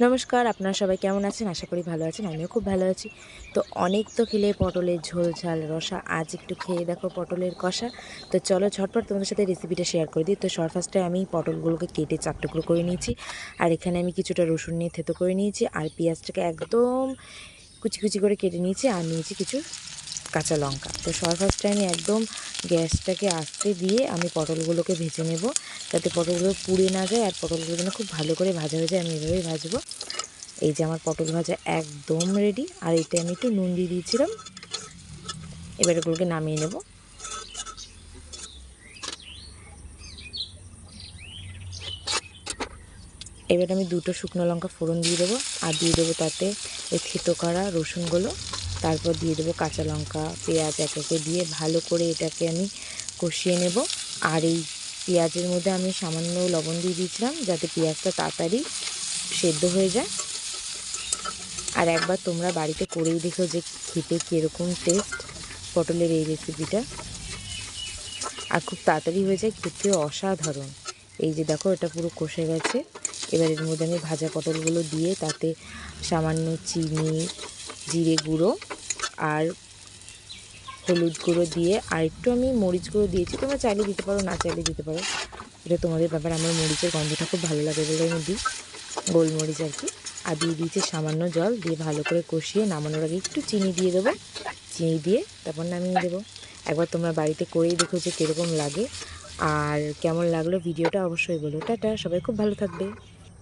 নমস্কার, আপনারা সবাই কেমন আছেন? আশা করি ভালো আছেন, আমিও খুব ভালো আছি। তো অনেক তো খেলে পটলের ঝোল, ঝাল, রসা, আজ একটু খেয়ে দেখো পটলের কষা। তো চলো ঝটপট তোমাদের সাথে রেসিপিটা শেয়ার করে দিই। তো শর্ট ফার্স্টে আমি পটলগুলোকে কেটে চার টুকরো করে নিয়েছি। আর এখানে আমি কিছুটা রসুন নিয়ে থেতো করে নিয়েছি। আর পেঁয়াজটাকে একদম কুচি কুচি করে কেটে নিয়েছি। আর নিয়েছি কিছু কাঁচা লঙ্কা। তো শর্ট ফার্স্টে আমি একদম গ্যাসটাকে আস্তে দিয়ে আমি পটলগুলোকে ভেজে নেব। যাতে পটলগুলো পুড়ে না যায় আর পটলগুলো যেন খুব ভালো করে ভাজা হয়ে যায়, আমি এভাবেই ভাজবো। এই যে আমার পটল ভাজা একদম রেডি আর এটা আমি একটু নুন দিয়ে দিয়েছিলাম। এবার এগুলোকে নামিয়ে নেব। এবার আমি দুটো শুকনো লঙ্কা ফোড়ন দিয়ে দেবো, আর দিয়ে দেবো তাতে ওই থেতো করা রসুনগুলো। তারপর দিয়ে দেবো কাঁচা লঙ্কা, পেঁয়াজ এক একে দিয়ে ভালো করে এটাকে আমি কষিয়ে নেব। আর এই পেঁয়াজের মধ্যে আমি সামান্য লবণ দিয়ে দিয়েছিলাম যাতে পেঁয়াজটা তাড়াতাড়ি সেদ্ধ হয়ে যায়। আর একবার তোমরা বাড়িতে করেই দেখো যে খেতে কীরকম টেস্ট পটলের এই রেসিপিটা আর খুব তাড়াতাড়ি হয়ে যায়, খেতে অসাধারণ। এই যে দেখো, এটা পুরো কষে গেছে। এবার এর মধ্যে আমি ভাজা পটলগুলো দিয়ে তাতে সামান্য চিনি, জিরে গুঁড়ো আর হলুদ গুঁড়ো দিয়ে, আর একটু আমি মরিচ গুঁড়ো দিয়েছি। তোমরা চাইলে দিতে পারো, না চাইলে দিতে পারো। এটা তোমাদের ব্যাপার, আমার মরিচের গন্ধটা খুব ভালো লাগে বলে আমি দিই। গোলমরিচ আর কি। আর দিয়ে দিয়েছি সামান্য জল, দিয়ে ভালো করে কষিয়ে নামানোর আগে একটু চিনি দিয়ে দেবো। চিনি দিয়ে তারপর নামিয়ে দেবো। একবার তোমরা বাড়িতে করেই দেখো যে কীরকম লাগে। আর কেমন লাগল ভিডিওটা অবশ্যই বলো। টাটা, সবাই খুব ভালো থাকবে।